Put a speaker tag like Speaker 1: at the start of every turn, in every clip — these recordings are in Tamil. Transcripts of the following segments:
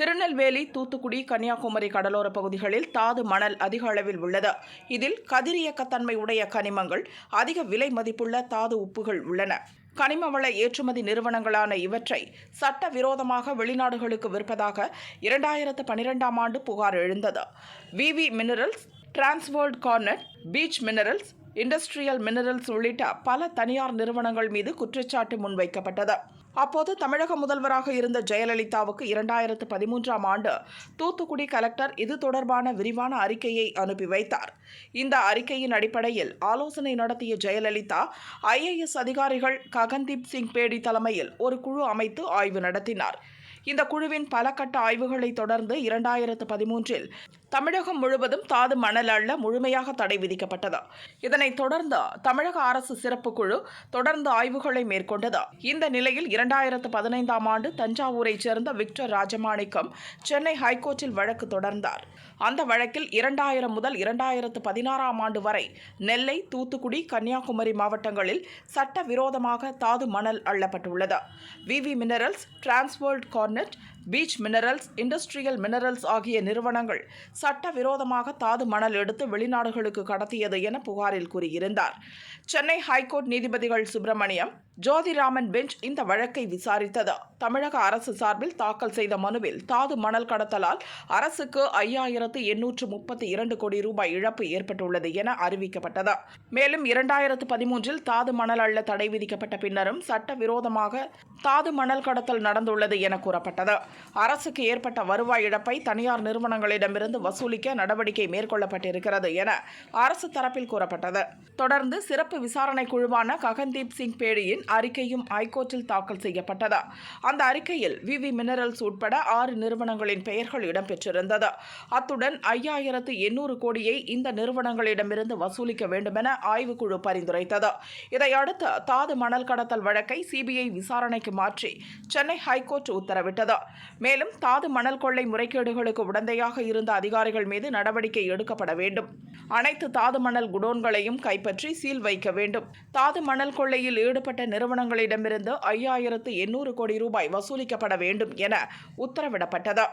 Speaker 1: திருநெல்வேலி தூத்துக்குடி கன்னியாகுமரி கடலோர பகுதிகளில் தாது மணல் அதிக அளவில் உள்ளது. இதில் கதிரியக்கத்தன்மை உடைய கனிமங்கள் அதிக விலை மதிப்புள்ள தாது உப்புகள் உள்ளன. கனிம வள ஏற்றுமதி நிறுவனங்களான இவற்றை சட்டவிரோதமாக வெளிநாடுகளுக்கு விற்பதாக இரண்டாயிரத்து பனிரெண்டாம் ஆண்டு புகார் எழுந்தது. VV minerals transworld garnet beach minerals industrial minerals உள்ளிட்ட பல தனியார் நிறுவனங்கள் மீது குற்றச்சாட்டு முன்வைக்கப்பட்டது. அப்போது தமிழக முதல்வராக இருந்த ஜெயலலிதாவுக்கு இரண்டாயிரத்து பதிமூன்றாம் ஆண்டு தூத்துக்குடி கலெக்டர் இது தொடர்பான விரிவான அறிக்கையை அனுப்பி வைத்தார். இந்த அறிக்கையின் அடிப்படையில் ஆலோசனை நடத்திய ஜெயலலிதா ஐஏஎஸ் அதிகாரிகள் ககன்தீப் சிங் பேடி தலைமையில் ஒரு குழு அமைத்து ஆய்வு நடத்தினார். இந்த குழுவின் பல கட்ட ஆய்வுகளை தொடர்ந்து இரண்டாயிரத்து பதிமூன்றில் தமிழகம் முழுவதும் தாது மணல் அள்ள முழுமையாக தடை விதிக்கப்பட்டது. இதனைத் தொடர்ந்து தமிழக அரசு சிறப்பு குழு தொடர்ந்து ஆய்வுகளை மேற்கொண்டது. இந்த நிலையில் இரண்டாயிரத்து பதினைந்தாம் ஆண்டு தஞ்சாவூரைச் சேர்ந்த விக்டர் ராஜமாணிக்கம் சென்னை ஹைகோர்ட்டில் வழக்கு தொடர்ந்தார். அந்த வழக்கில் இரண்டாயிரம் முதல் இரண்டாயிரத்து பதினாறாம் ஆண்டு வரை நெல்லை தூத்துக்குடி கன்னியாகுமரி மாவட்டங்களில் சட்டவிரோதமாக தாது மணல் அள்ளப்பட்டுள்ளது. VV minerals transworld garnet beach minerals industrial minerals ஆகிய நிறுவனங்கள் சட்டவிரோதமாக தாது மணல் எடுத்து வெளிநாடுகளுக்கு கடத்தியது என புகாரில் கூறியிருந்தார். சென்னை ஹைகோர்ட் நீதிபதிகள் சுப்பிரமணியம் ஜோதிராமன் பெஞ்ச் இந்த வழக்கை விசாரித்தது. தமிழக அரசு சார்பில் தாக்கல் செய்த மனுவில் தாது மணல் கடத்தலால் அரசுக்கு ஐயாயிரத்து எண்ணூற்று முப்பத்தி இரண்டு கோடி ரூபாய் இழப்பு ஏற்பட்டுள்ளது என அறிவிக்கப்பட்டது. மேலும் இரண்டாயிரத்து பதிமூன்றில் தாது மணல் அள்ள தடை விதிக்கப்பட்ட பின்னரும் சட்டவிரோதமாக தாது மணல் கடத்தல் நடந்துள்ளது என கூறப்பட்டது. அரசுக்கு ஏற்பட்ட வருவாய் இழப்பை தனியார் நிறுவனங்களிடமிருந்து வசூலிக்க நடவடிக்கை மேற்கொள்ளப்பட்டிருக்கிறது என அரசு தரப்பில் கூறப்பட்டது. தொடர்ந்து சிறப்பு விசாரணை குழுவான ககன்தீப் சிங் பேடியின் அறிக்கையும் ஐகோர்ட்டில் தாக்கல் செய்யப்பட்டது. அந்த அறிக்கையில் விவி மினரல்ஸ் உட்பட ஆறு நிறுவனங்களின் பெயர்கள் இடம்பெற்றிருந்தது. அத்துடன் ஐயாயிரத்து எண்ணூறு கோடியை இந்த நிறுவனங்களிடமிருந்து வசூலிக்க வேண்டுமென ஆய்வுக்குழு பரிந்துரைத்தது. இதையடுத்து தாது மணல் கடத்தல் வழக்கை சிபிஐ விசாரணைக்கு மாற்றி சென்னை ஹைகோர்ட் உத்தரவிட்டது. மேலும் தாது மணல் கொள்ளை முறைகேடுகளுக்கு உடந்தையாக இருந்த அதிகாரிகள் மீது நடவடிக்கை எடுக்கப்பட வேண்டும். அனைத்து தாது மணல் குடோன்களையும் கைப்பற்றி சீல் வைக்க வேண்டும். தாது மணல் கொள்ளையில் ஈடுபட்ட நிறுவனங்களிடமிருந்து ஐயாயிரத்து எண்ணூறு கோடி ரூபாய் வசூலிக்கப்பட வேண்டும் என உத்தரவிடப்பட்டது.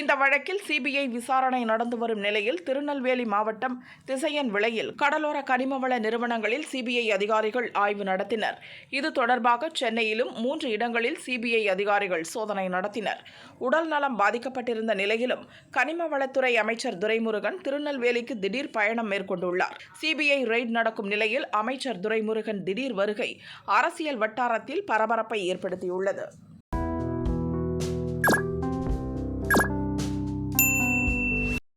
Speaker 1: இந்த வழக்கில் சிபிஐ விசாரணை நடந்து வரும் நிலையில் திருநெல்வேலி மாவட்டம் திசையன் விளையில் கடலோர கனிமவள நிறுவனங்களில் சிபிஐ அதிகாரிகள் ஆய்வு நடத்தினர். இது தொடர்பாக சென்னையிலும் மூன்று இடங்களில் சிபிஐ அதிகாரிகள் சோதனை நடத்தினர். உடல் நலம் பாதிக்கப்பட்டிருந்த நிலையிலும் கனிம வளத்துறை அமைச்சர் துரைமுருகன் திருநெல்வேலிக்கு திடீர் பயணம் மேற்கொண்டுள்ளார். சிபிஐ ரெய்ட் நடக்கும் நிலையில் அமைச்சர் துரைமுருகன் திடீர் வருகை அரசியல் வட்டாரத்தில் பரபரப்பை ஏற்படுத்தியுள்ளது.